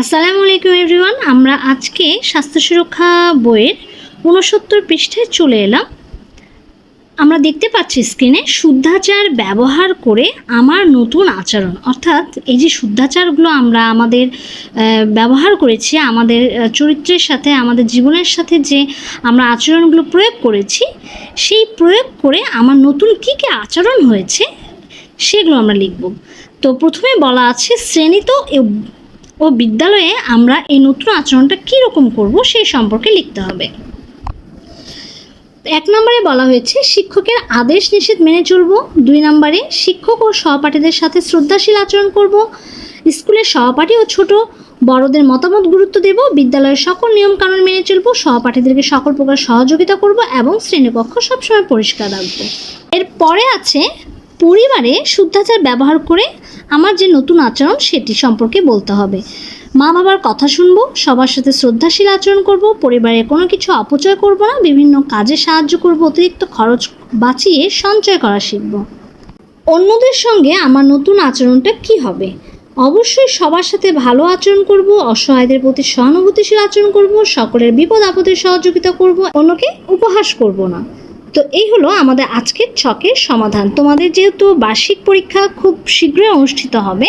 আসসালামু আলাইকুম এভরিওয়ান, আমরা আজকে স্বাস্থ্য সুরক্ষা বইয়ের ঊনসত্তর পৃষ্ঠায় চলে এলাম। আমরা দেখতে পাচ্ছি স্ক্রিনে শুদ্ধাচার ব্যবহার করে আমার নতুন আচরণ। অর্থাৎ এই যে শুদ্ধাচারগুলো আমরা আমাদের ব্যবহার করেছি, আমাদের চরিত্রের সাথে, আমাদের জীবনের সাথে যে আমরা আচরণগুলো প্রয়োগ করেছি, সেই প্রয়োগ করে আমার নতুন কী কী আচরণ হয়েছে, সেগুলো আমরা লিখব। তো প্রথমে বলা আছে শ্রেণীত ও বিদ্যালয়ে আমরা এই নতুন আচরণটা কীরকম করব সেই সম্পর্কে লিখতে হবে। এক নম্বরে বলা হয়েছে, শিক্ষকের আদেশ নিষেধ মেনে চলব। দুই নম্বরে, শিক্ষক ও সহপাঠীদের সাথে শ্রদ্ধাশীল আচরণ করব। স্কুলের সহপাঠী ও ছোট বড়দের মতামত গুরুত্ব দেব। বিদ্যালয়ের সকল নিয়মকানুন মেনে চলব। সহপাঠীদেরকে সকল প্রকার সহযোগিতা করব এবং শ্রেণীকক্ষ সবসময় পরিষ্কার রাখব। এরপরে আছে পরিবারে শুদ্ধাচার ব্যবহার করে আমার যে নতুন আচরণ সেটি সম্পর্কে বলতে হবে। মা বাবার কথা শুনব, সবার সাথে শ্রদ্ধাশীল আচরণ করব, পরিবারে কোনো কিছু অপচয় করব না, বিভিন্ন কাজে সাহায্য করব, অতিরিক্ত খরচ বাঁচিয়ে সঞ্চয় করা শিখব। অন্যদের সঙ্গে আমার নতুন আচরণটা কি হবে? অবশ্যই সবার সাথে ভালো আচরণ করব, অসহায়দের প্রতি সহানুভূতিশীল আচরণ করব, সকলের বিপদ আপদে সহযোগিতা করব, অন্যকে উপহাস করব না। তো এই হলো আমাদের আজকের ছকের সমাধান। তোমাদের যেহেতু বার্ষিক পরীক্ষা খুব শীঘ্রই অনুষ্ঠিত হবে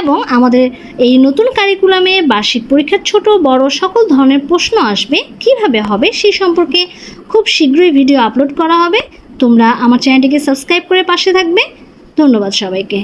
এবং আমাদের এই নতুন কারিকুলামে বার্ষিক পরীক্ষার ছোট, বড় সকল ধরনের প্রশ্ন আসবে, কীভাবে হবে সেই সম্পর্কে খুব শীঘ্রই ভিডিও আপলোড করা হবে। তোমরা আমার চ্যানেলটিকে সাবস্ক্রাইব করে পাশে থাকবে। ধন্যবাদ সবাইকে।